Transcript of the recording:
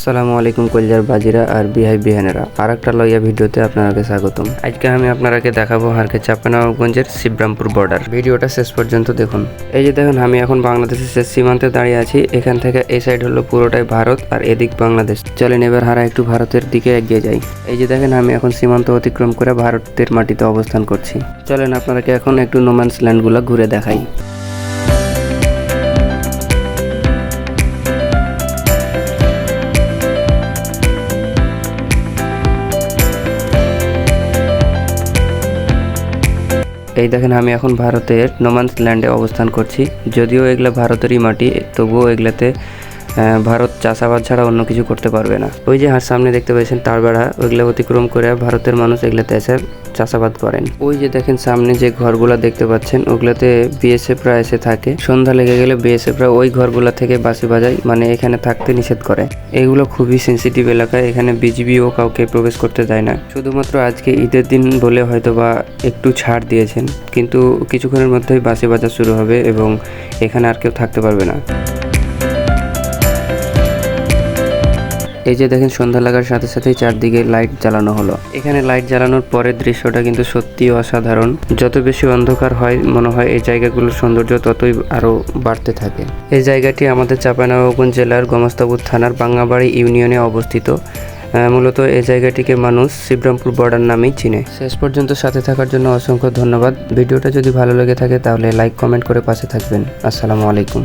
আসসালামু আলাইকুম কলজার বাজিরা আর বিহাই বিহানেরা। আর একটা লইয়া ভিডিওতে আপনাকে স্বাগতম। আজকে আমি আপনারাকে দেখাবো হারকে চাপানগঞ্জের শিবরামপুর বর্ডার ভিডিওটা শেষ পর্যন্ত দেখুন। এই যে দেখুন, আমি এখন বাংলাদেশের শেষ সীমান্তে দাঁড়িয়ে আছি। এখান থেকে এই সাইড হলো পুরোটাই ভারত আর এদিক বাংলাদেশ। চলেন এবার হারা একটু ভারতের দিকে এগিয়ে যাই। এই যে দেখেন, আমি এখন সীমান্ত অতিক্রম করে ভারতের মাটিতে অবস্থান করছি। চলেন আপনারাকে এখন একটু নোম্যান্স ল্যান্ডগুলো ঘুরে দেখাই। এই দেখেন আমি এখন ভারতের নোমান্স ল্যান্ডে অবস্থান করছি। যদিও এগুলো ভারতেরই মাটি, তবুও এগুলাতে ভারত চাষাবাদ ছাড়া অন্য কিছু করতে পারবে না। ওই যে হার সামনে দেখতে পাচ্ছেন তার বেড়া, ওইগুলো অতিক্রম করে ভারতের মানুষ এগুলাতে এসে চাষাবাদ করেন। ওই যে দেখেন সামনে যে ঘরগুলা দেখতে পাচ্ছেন, ওগুলাতে বিএসএফরা এসে থাকে। সন্ধ্যা লেগে গেলে বিএসএফরা ওই ঘরগুলা থেকে বাসি বাজায় মানে এখানে থাকতে নিষেধ করে। এগুলো খুবই সেন্সিটিভ এলাকায়, এখানে বিজিবিও কাউকে প্রবেশ করতে দেয় না। শুধুমাত্র আজকে ঈদের দিন বলে হয়তো বা একটু ছাড় দিয়েছেন, কিন্তু কিছুক্ষণের মধ্যেই বাসি বাজা শুরু হবে এবং এখানে আর কেউ থাকতে পারবে না। এই যে দেখেন, সন্ধ্যা লাগার সাথে সাথেই চারদিকে লাইট জ্বালানো হলো। এখানে লাইট জ্বালানোর পরের দৃশ্যটা কিন্তু সত্যি অসাধারণ। যত বেশি অন্ধকার হয়, মনে হয় এই জায়গাগুলোর সৌন্দর্য ততই আরও বাড়তে থাকে। এই জায়গাটি আমাদের চাঁপাইনবাবগঞ্জ জেলার গমস্তাপুর থানার বাঙ্গাবাড়ি ইউনিয়নে অবস্থিত। মূলত এই জায়গাটিকে মানুষ শিবরামপুর বর্ডার নামেই চিনে। শেষ পর্যন্ত সাথে থাকার জন্য অসংখ্য ধন্যবাদ। ভিডিওটা যদি ভালো লেগে থাকে, তাহলে লাইক কমেন্ট করে পাশে থাকবেন। আসসালামু আলাইকুম।